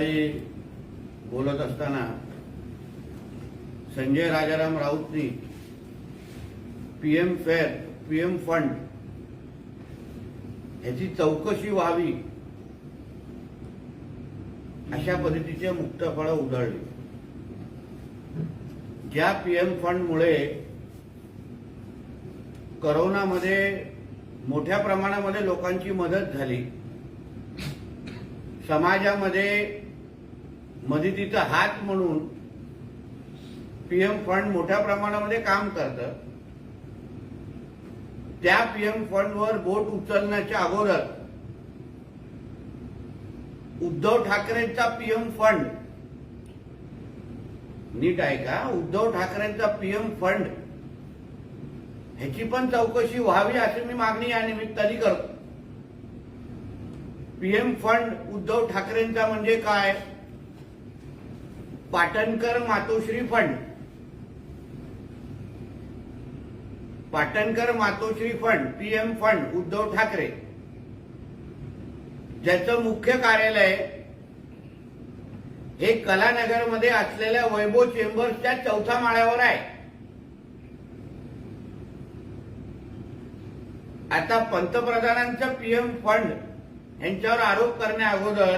सकाळी बोलत असताना संजय राजाराम राऊतनी पीएम फेअर पीएम फंड ह्याची चौकशी व्हावी अशा पद्धतीचे मुक्तफळं उधळली. ज्या पीएम फंडमुळे करोनामध्ये मोठ्या प्रमाणामध्ये लोकांची मदत झाली समाजामध्ये मदतीचा हात म्हणून पीएम फंड मोठ्या प्रमाणामध्ये काम करतं. त्या पीएम फंडवर बोट उचलण्याच्या अगोदर उद्धव ठाकरेंचा पीएम फंड नीट आहे का उद्धव ठाकरेंचा पीएम फंड ह्याची पण चौकशी व्हावी अशी मी मागणी या निमित्ताने करतो. पीएम फंड उद्धव ठाकरेंचा म्हणजे काय? Patankar Matoshree fund. Patankar Matoshree fund PM fund Uddhav Thackeray. ज्याचं मुख्य कार्यालय हे कलानगरमध्ये असलेल्या वैभव चेंबर्सच्या चौथ्या माळ्यावर आहे. आता पंतप्रधानांचं पीएम फंड यांच्यावर आरोप करण्या अगोदर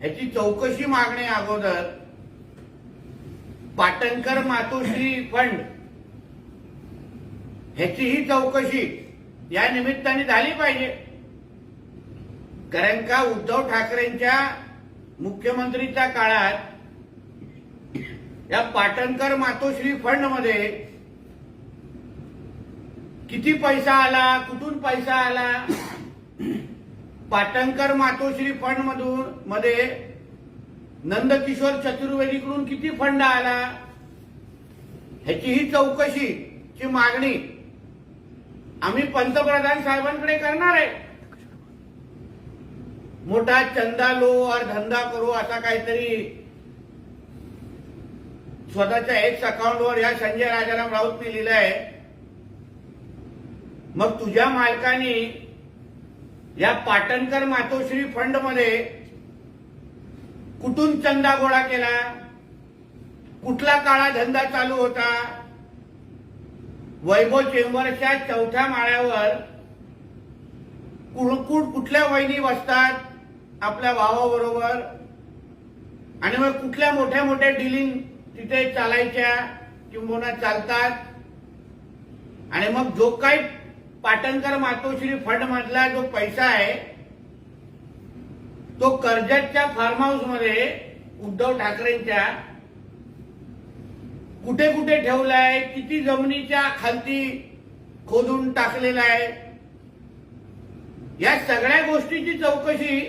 ह्याची चौकशी मागणे अगोदर पाटणकर मातोश्री फंड ह्याचीही चौकशी या निमित्ताने झाली पाहिजे. कारण का उद्धव ठाकरेंच्या मुख्यमंत्रीच्या काळात या पाटणकर मातोश्री फंडमध्ये किती पैसा आला कुठून पैसा आला? पाटणकर मातोश्री फंड मधून मध्ये नंदकिशोर चतुर्वेदीकडून किती फंड आला? ह्याची ही चौकशीची मागणी आम्ही पंतप्रधान साहेबांकडे करणार आहे. मोठा चंदा लो और धंदा करो असा काहीतरी स्वतःच्या एक्स अकाउंटवर या संजय राजाराम राऊतने लिहिलंय. मग तुझ्या मालकाने या पाटणकर मातोश्री फंडमध्ये कुठून चंदा गोळा केला? कुठला काळा धंदा चालू होता? वैभव चेंबरच्या चौथ्या माळ्यावर कुण- कुठल्या वहिनी बसतात आपल्या भावाबरोबर? आणि मग कुठल्या मोठ्या मोठ्या डिलिंग तिथे चालायच्या? किंबोना चालतात? आणि मग जो काही पाटणकर मातोश्री फंड मधला जो पैसा आहे तो कर्जतच्या फार्म हाऊसमध्ये उद्धव ठाकरेंच्या कुठे कुठे ठेवलाय किती जमिनीच्या खालती खोदून टाकलेला आहे या सगळ्या गोष्टीची चौकशी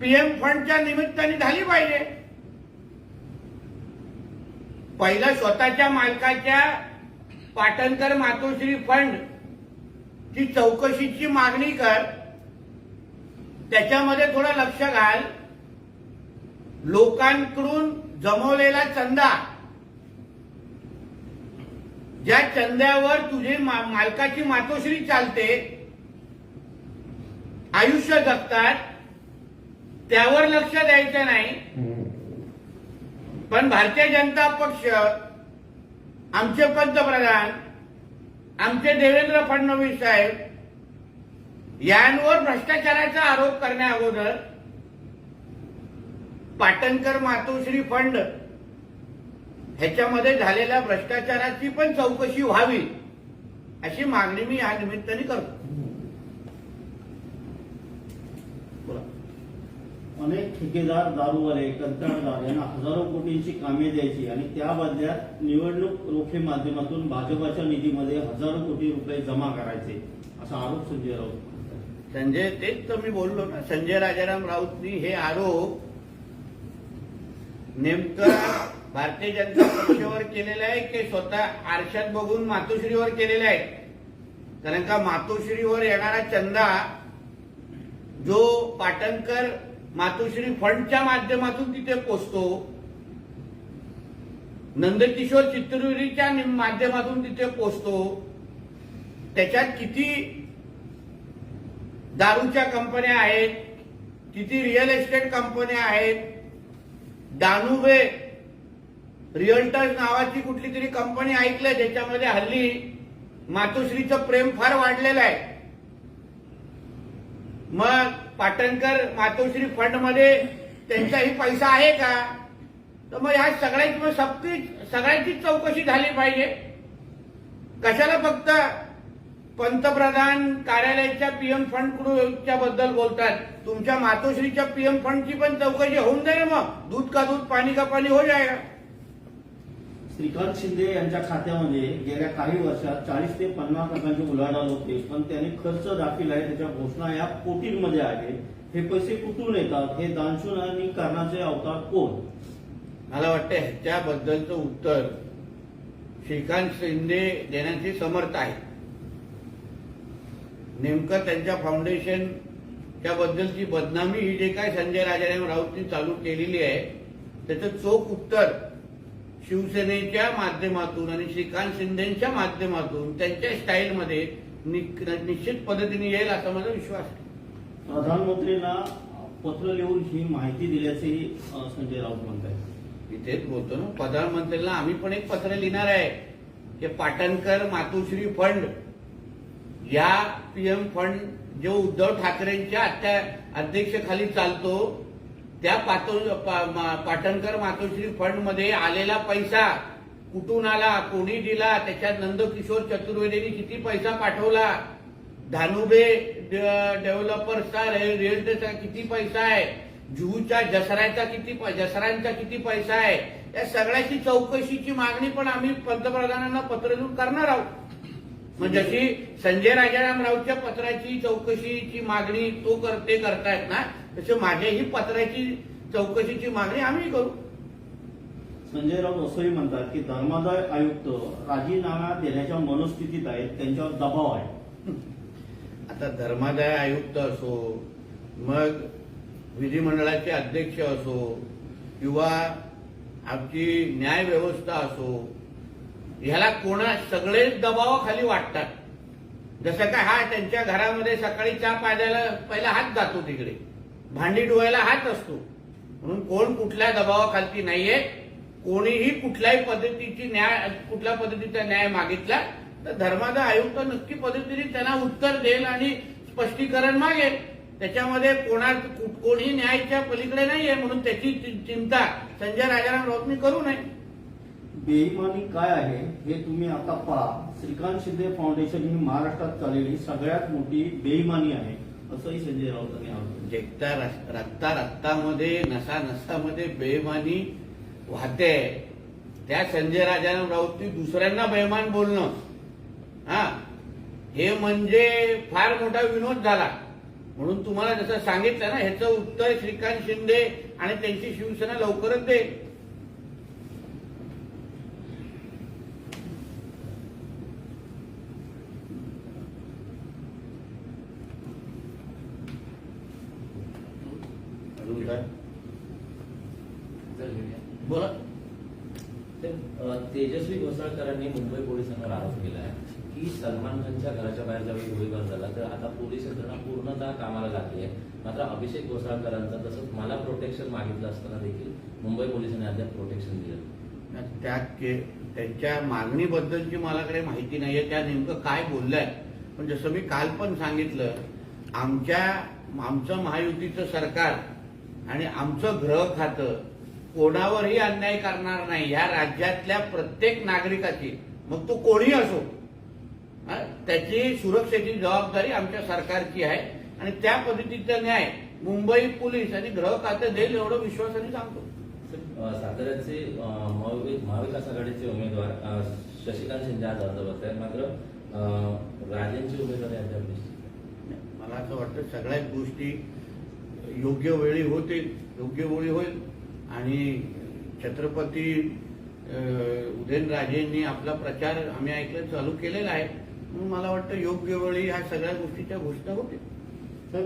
पीएम फंडच्या निमित्ताने झाली पाहिजे. पहिलं स्वतःच्या मालकाच्या पाटणकर मातोश्री फंड ची चौकशीची मागणी कर. त्याच्यामध्ये थोडं लक्ष घाल. लोकांकडून जमवलेला चंदा. ज्या चंद्यावर तुझी मा- मालकाची मातोश्री चालते आयुष्य जगतात त्यावर लक्ष द्यायचं नाही. पण भारतीय जनता पक्ष आमचे पंतप्रधान आमचे देवेंद्र फडणवीस साहेब यांवर भ्रष्टाचाराचा आरोप करण्या अगोदर पाटणकर मातोश्री फंड ह्याच्यामध्ये झालेल्या भ्रष्टाचाराची पण चौकशी व्हावी अशी मागणी मी या निमित्ताने करतो. अनेक ठेकेदार दारूवाले कंत्राटदार यांना हजारो कोटींची कामे द्यायची आणि त्या बदल्यात निवडणूक रोखे माध्यमातून भाजपाच्या निधीमध्ये हजारो कोटी रुपये जमा करायचे असा आरोप संजय राऊत. संजय तेच तर मी बोललो ना. संजय राजाराम राऊतनी हे आरोप नेमकं भारतीय जनता पक्षावर केलेले आहे की स्वतः आरशात बघून मातोश्रीवर केलेले आहे कारण का मातोश्रीवर येणारा चंदा जो पाटणकर मातोश्री फंडच्या माध्यमातून तिथे पोचतो नंदकिशोर चित्रुरीच्या माध्यमातून तिथे पोचतो त्याच्यात किती दारूच्या कंपन्या आहेत किती रिअल एस्टेट कंपन्या आहेत दानुबे रिअल्टर्स नावाची कुठली तरी कंपनी ऐकलंय ज्याच्यामध्ये हल्ली मातोश्रीचं प्रेम फार वाढलेलं आहे. मग पाटणकर मातोश्री फंडमध्ये त्यांचाही पैसा आहे का? तर मग ह्या सगळ्याची मग सबकी सगळ्यांचीच चौकशी झाली पाहिजे. कशाला फक्त पंतप्रधान कार्यालयाच्या पीएम फंडबद्दल बोलतात? तुमच्या मातोश्रीच्या पीएम फंडची पण चौकशी होऊन जाईल मग. दूध का दूध पाणी का पाणी हो जाएगा श्रीकांत शिंदे यांच्या खात्यामध्ये गेल्या काही वर्षात चाळीस ते पन्नास लाखांची उलाढाल होते पण त्यांनी खर्च दाखल आहे त्याच्या घोषणा या कोटींमध्ये आहे हे पैसे कुठून येतात? हे दानशून आणि करण्याचे अवतार कोण? मला वाटतं ह्याच्याबद्दलचं उत्तर श्रीकांत शिंदे देण्याचे समर्थ आहे. नेमकं त्यांच्या फाउंडेशन त्याबद्दलची बदनामी ही जे काय संजय राजाराम राऊतनी चालू केलेली आहे त्याचं चोख उत्तर शिवसेनेच्या माध्यमातून आणि श्रीकांत शिंदेच्या माध्यमातून त्यांच्या स्टाईलमध्ये निश्चित पद्धतीने येईल असा माझा विश्वास आहे. प्रधानमंत्रींना पत्र लिहून ही माहिती दिल्याचेही संजय राऊत म्हणतात इथेच बोलतो ना प्रधानमंत्र्यांना आम्ही पण एक पत्र लिहिणार आहे. की पाटणकर मातोश्री फंड या पीएम फंड जो उद्धव ठाकरेंच्या अत्या अध्यक्षेखाली चालतो त्या पातो पा- पाटणकर मातोश्री फंडमध्ये आलेला पैसा कुठून आला कोणी दिला त्याच्यात नंदकिशोर चतुर्वेदींनी किती पैसा पाठवला धानुबे डेव्हलपर्सचा रेल्वेचा किती पैसा आहे जुहूच्या जसराचा किती जसरांचा किती पैसा आहे या सगळ्याची चौकशीची मागणी पण आम्ही पंतप्रधानांना पत्र देऊन करणार आहोत. मग जशी संजय राजाराम राऊतच्या पत्राची चौकशीची मागणी तो कर ते करतायत ना तसे माझ्याही पत्राची चौकशीची मागणी आम्ही करू. संजय राऊत असंही म्हणतात की धर्मादाय आयुक्त राजीनामा देण्याच्या मनस्थितीत आहेत त्यांच्यावर दबाव आहे. आता धर्मादाय आयुक्त असो मग विधिमंडळाचे अध्यक्ष असो किंवा आमची न्याय व्यवस्था असो ह्याला कोणा सगळेच दबावाखाली वाटतात. जसं काय हा त्यांच्या घरामध्ये सकाळी चहा पाजायला पहिला हात जातो तिकडे. भांडी डोळ्याला हात असतो. म्हणून कोण कुठल्या दबावाखालती नाहीये. कोणीही कुठल्याही पद्धतीची न्याय कुठल्या पद्धतीचा न्याय मागितला तर धर्मादाय आयुक्त नक्की पद्धतीने त्यांना उत्तर देईल आणि स्पष्टीकरण मागेल. त्याच्यामध्ये कोणा कु- कोणी न्यायाच्या पलीकडे नाहीये म्हणून त्याची चि- चिंता संजय राजाराम राऊतनी करू नये. बेईमानी काय आहे हे तुम्ही आता पहा. श्रीकांत शिंदे फाउंडेशन ही महाराष्ट्रात चाललेली सगळ्यात मोठी बेईमानी आहे. असंही संजय राऊतांनी आरोप जेकता रक्ता रक्तामध्ये नसा नसामध्ये बेईमानी वाहते. त्या संजय राजाराम राऊतनी दुसऱ्यांना बेमान बोलणं. हा? हे म्हणजे फार मोठा विनोद झाला. म्हणून तुम्हाला जसं सांगितलं ना ह्याचं उत्तर श्रीकांत शिंदे आणि त्यांची शिवसेना लवकरच देईल अजून काय? बोला. तेजस्वी घोसाळकरांनी मुंबई पोलिसांवर आरोप केला आहे की सलमान खानच्या घराच्या बाहेर ज्यावेळी गोळीबार झाला. तर आता पोलीस यंत्रणा पूर्णतः कामाला लागली आहे. मात्र अभिषेक घोसाळकरांचा तसंच मला प्रोटेक्शन मागितलं असताना देखील मुंबई पोलिसांनी अद्याप प्रोटेक्शन दिलं त्या त्यांच्या मागणीबद्दलची मलाकडे माहिती नाहीये. त्या नेमकं काय बोललंय? पण जसं मी काल पण सांगितलं आमच्या आमचं महायुतीचं सरकार आणि आमचं गृह खातं कोणावरही अन्याय करणार नाही. या राज्यातल्या प्रत्येक नागरिकाची मग तो कोणी असो त्याची सुरक्षेची जबाबदारी आमच्या सरकारची आहे. आणि त्या पद्धतीचा न्याय मुंबई पोलीस आणि गृह खातं देईल एवढं विश्वासाने सांगतो. साताऱ्याचे महाविकास आघाडीचे उमेदवार शशिकांत शिंदे आज अर्ज आहेत. मात्र राजेंची उमेदवारी. मला असं वाटतं सगळ्याच गोष्टी योग्य वेळी होतील योग्य वेळी होईल. आणि छत्रपती उदयनराजेंनी आपला प्रचार आम्ही ऐकलं चालू केलेला आहे. म्हणून मला वाटतं योग्य वेळी ह्या सगळ्या गोष्टीच्या घोषणा होतील. तर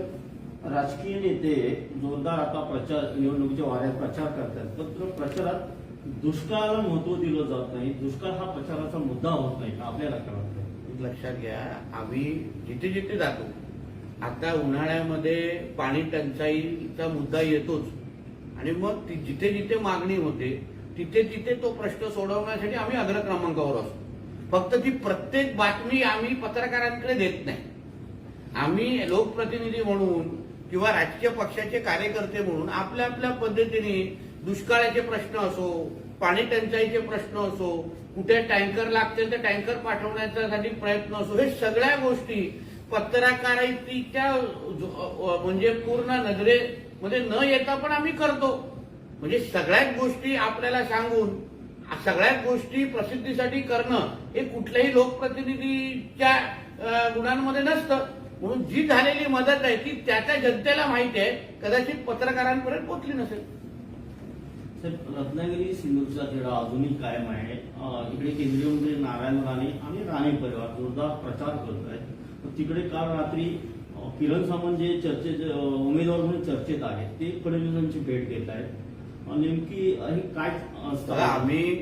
राजकीय नेते जोरदार आता प्रचार निवडणुकीच्या वाऱ्यात प्रचार करतात. पण प्रचारात दुष्काळाला महत्त्व दिलं जात नाही. दुष्काळ हा प्रचाराचा मुद्दा होत नाही आपल्याला काय वाटतं? लक्षात घ्या आम्ही जिथे जिथे जातो आता उन्हाळ्यामध्ये पाणी टंचाईचा मुद्दा येतोच. आणि मग ती जिथे जिथे मागणी होते तिथे तिथे तो प्रश्न सोडवण्यासाठी आम्ही अग्रक्रमांकावर असतो. फक्त ती प्रत्येक बातमी आम्ही पत्रकारांकडे देत नाही. आम्ही लोकप्रतिनिधी म्हणून किंवा राजकीय पक्षाचे कार्यकर्ते म्हणून आपल्या आपल्या पद्धतीने दुष्काळाचे प्रश्न असो पाणी टंचाईचे प्रश्न असो कुठे टँकर लागतील तर टँकर पाठवण्यासाठी प्रयत्न असो हे सगळ्या गोष्टी पत्रकारितेच्या म्हणजे पूर्ण मध्ये न येता पण आम्ही करतो. म्हणजे सगळ्याच गोष्टी आपल्याला सांगून सगळ्याच गोष्टी प्रसिद्धीसाठी करणं हे कुठल्याही लोकप्रतिनिधीच्या गुणांमध्ये नसतं. म्हणून जी झालेली मदत आहे ती त्या त्या जनतेला माहिती आहे. कदाचित पत्रकारांपर्यंत पोहोचली नसेल. सर रत्नागिरी सिंधूचा खेळा अजूनही कायम आहे. इकडे केंद्रीय मंत्री नारायण राणे आणि राणे परिवार जोरदार प्रचार करत आहेत. तिकडे काल रात्री किरण सामंत जे चर्चेत उमेदवार म्हणून चर्चेत आहेत ते फडणवीसांची भेट घेत आहेत. नेमकी हे काय असतं आम्ही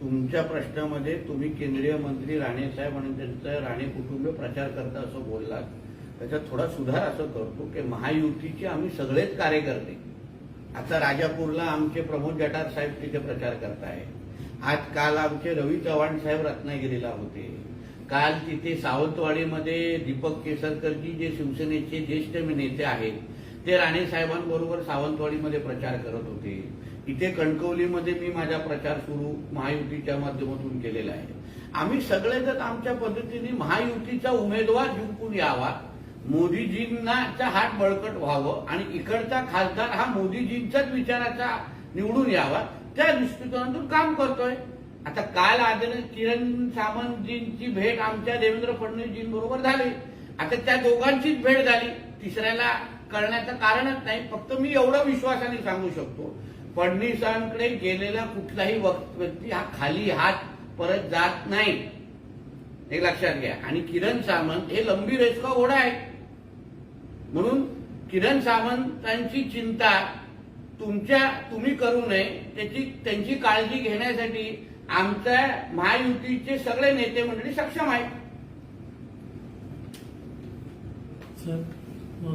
तुमच्या प्रश्नामध्ये तुम्ही केंद्रीय मंत्री राणे साहेब आणि त्यांचं राणे कुटुंब प्रचार करता असं बोललात. त्याच्यात थोडा सुधार असं करतो की महायुतीचे आम्ही सगळेच कार्यकर्ते. आता राजापूरला आमचे प्रमोद जटार साहेब तिथे प्रचार करताय आज काल आमचे रवी चव्हाण साहेब रत्नागिरीला होते. काल तिथे सावंतवाडीमध्ये दीपक केसरकरजी जे शिवसेनेचे ज्येष्ठ नेते आहेत ते राणे साहेबांबरोबर सावंतवाडीमध्ये प्रचार करत होते. इथे कणकवलीमध्ये मी माझा प्रचार सुरू महायुतीच्या माध्यमातून केलेला आहे. आम्ही सगळेजण आमच्या पद्धतीने महायुतीचा उमेदवार जिंकून यावा मोदीजींनाचा हात बळकट व्हावं आणि इकडचा खासदार हा मोदीजींच्याच विचाराचा निवडून यावा त्या दृष्टिकोनातून काम करतोय. आता काल आदरणीय किरण सामंतजींची भेट आमच्या देवेंद्र फडणवीसजींबरोबर झाली. आता त्या दोघांचीच भेट झाली. तिसऱ्याला कळण्याचं कारणच नाही फक्त मी एवढं विश्वासाने सांगू शकतो. फडणवीसांकडे गेलेला कुठलाही व्यक्ती हा खाली हात परत जात नाही. हे लक्षात घ्या. आणि किरण सामंत हे लंबी रेसका घोडा आहे म्हणून किरण सामंतांची चिंता तुमच्या तुम्ही करू नये त्याची त्यांची काळजी घेण्यासाठी आमच्या महायुतीचे सगळे नेते मंडळी सक्षम आहेत.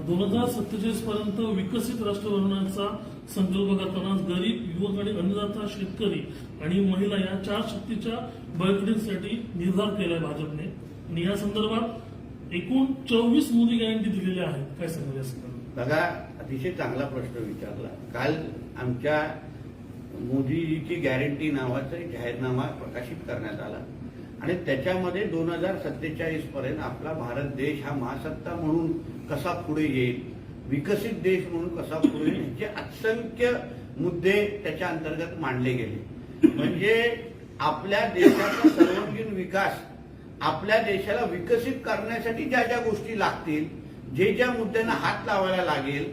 दोन हजार सत्तेचाळीस पर्यंत विकसित राष्ट्र बनवण्याचा संकल्प करताना गरीब युवक आणि अन्नदाता शेतकरी आणि महिला या चार शक्तीच्या बळकटीसाठी निर्धार केलाय भाजपने. आणि या संदर्भात एकूण चोवीस मोदी गॅरंटी दिलेल्या आहेत. काय संदर्भात? बघा अतिशय चांगला प्रश्न विचारला. काल आमच्या मोदीजीची गॅरंटी नावाचा एक जाहीरनामा प्रकाशित करण्यात आला. आणि त्याच्यामध्ये दोन हजार सत्तेचाळीस पर्यंत आपला भारत देश हा महासत्ता म्हणून कसा पुढे येईल विकसित देश म्हणून कसा पुढे येईल याचे असंख्य मुद्दे त्याच्या अंतर्गत मांडले गेले. म्हणजे आपल्या देशाचा सर्वांगीण विकास आपल्या देशाला विकसित करण्यासाठी ज्या ज्या गोष्टी लागतील जे ज्या मुद्द्यांना हात लावायला लागेल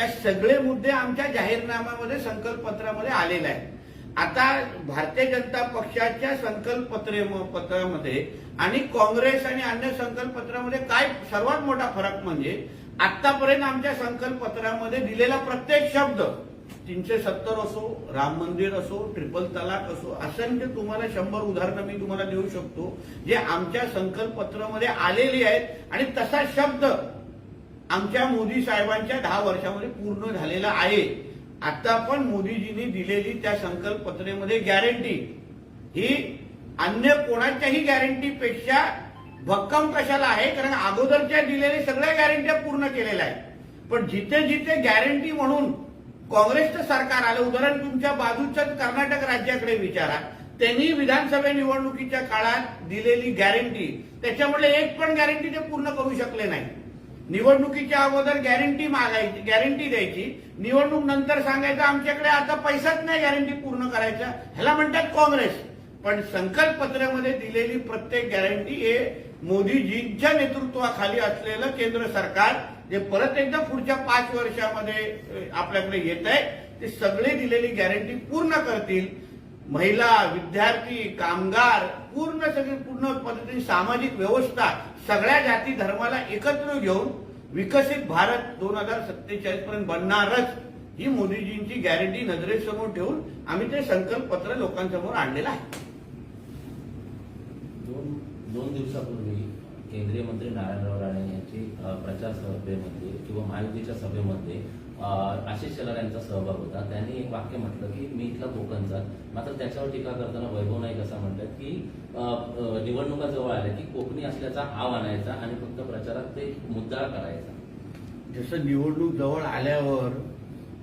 त्या सगळे मुद्दे आमच्या जाहीरनाम्यामध्ये संकल्पपत्रामध्ये आलेले आहेत. आता भारतीय जनता पक्षाच्या संकल्पपत्रे पत्रामध्ये आणि काँग्रेस आणि अन्य संकल्पपत्रामध्ये काय सर्वात मोठा फरक म्हणजे आतापर्यंत आमच्या संकल्पपत्रामध्ये दिलेला प्रत्येक शब्द तीनशे सत्तर असो राम मंदिर असो ट्रिपल तलाक असो असंख्य तुम्हाला शंभर उदाहरणं मी तुम्हाला देऊ शकतो जे आमच्या संकल्पपत्रामध्ये आलेली आहेत. आणि तसा शब्द आमच्या मोदी साहेबांच्या दहा वर्षामध्ये पूर्ण झालेला आहे. आता पण मोदीजींनी दिलेली त्या संकल्पत्रेमध्ये गॅरंटी ही अन्य कोणाच्याही गॅरंटीपेक्षा भक्कम कशाला आहे? कारण अगोदरच्या दिलेल्या सगळ्या गॅरंट्या पूर्ण केलेल्या आहेत. पण जिथे जिथे गॅरंटी म्हणून काँग्रेसचं सरकार आलं उदाहरण तुमच्या बाजूच्याच कर्नाटक राज्याकडे विचारा. त्यांनी विधानसभा निवडणुकीच्या काळात दिलेली गॅरंटी त्याच्यामुळे एक पण गॅरंटी ते पूर्ण करू शकले नाही निवडणुकीच्या अगोदर गॅरंटी मागायची गॅरंटी द्यायची. निवडणूक नंतर सांगायचं आमच्याकडे आता पैसाच नाही गॅरंटी पूर्ण करायचा. ह्याला म्हणतात काँग्रेस. पण संकल्पपत्रामध्ये दिलेली प्रत्येक गॅरंटी हे मोदीजींच्या नेतृत्वाखाली असलेलं केंद्र सरकार जे परत एकदा पुढच्या पाच वर्षामध्ये आपल्याकडे येत आहे ते सगळे दिलेली गॅरंटी पूर्ण करतील. महिला विद्यार्थी कामगार पूर्ण सगळी पूर्ण पद्धतीने सामाजिक व्यवस्था सगळ्या जाती धर्माला एकत्र घेऊन विकसित भारत दोन हजार सत्तेचाळीस पर्यंत बनणारच ही मोदीजींची गॅरंटी नजरेसमोर ठेवून आम्ही ते संकल्पपत्र लोकांसमोर आणलेलं आहे. दोन दोन दिवसापूर्वी केंद्रीय मंत्री नारायणराव राणे यांची प्रचार सभेमध्ये किंवा महायुतीच्या सभेमध्ये आशिष शेलार यांचा सहभाग होता. त्यांनी एक वाक्य म्हटलं की मी इथला कोकणचा मात्र त्याच्यावर टीका करताना वैभव नाईक असं म्हणतात की निवडणुका जवळ आल्या की कोकणी असल्याचा आव आणायचा आणि फक्त प्रचारात ते मुद्दा करायचा. जसं निवडणूक जवळ आल्यावर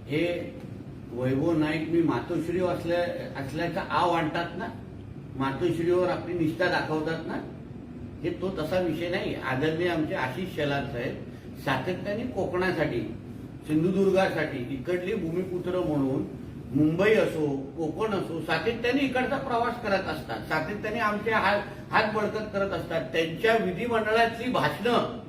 हे वैभव नाईक मी मातोश्री असल्या असल्याचा आव आणतात ना? मातोश्रीवर आपली निष्ठा दाखवतात ना? हे तो तसा विषय नाही. आदरणीय आमचे आशिष शेलार साहेब सातत्याने कोकणासाठी सिंधुदुर्गासाठी इकडली भूमिपुत्र म्हणून मुंबई असो कोकण असो सातत्याने इकडचा प्रवास करत असतात. सातत्याने आमचे हात हात बळकत करत असतात. त्यांच्या विधिमंडळातली भाषणं.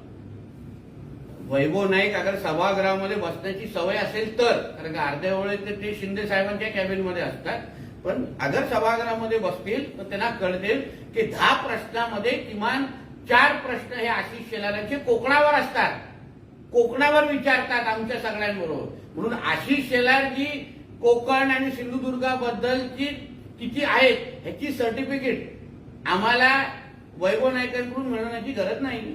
वैभव नाईक अगर सभागृहामध्ये बसण्याची सवय असेल तर कारण का अर्ध्या वेळेत ते- ते शिंदे साहेबांच्या कॅबिनमध्ये असतात. पण अगर सभागृहामध्ये बसतील तर त्यांना कळतील की दहा प्रश्नामध्ये किमान चार प्रश्न हे आशिष शेलारांचे कोकणावर असतात. कोकणावर विचारतात आमच्या सगळ्यांबरोबर. म्हणून आशिष शेलार जी कोकण आणि सिंधुदुर्गाबद्दलची किती आहेत ह्याची सर्टिफिकेट आम्हाला वैभव नायकांकडून मिळवण्याची गरज नाही.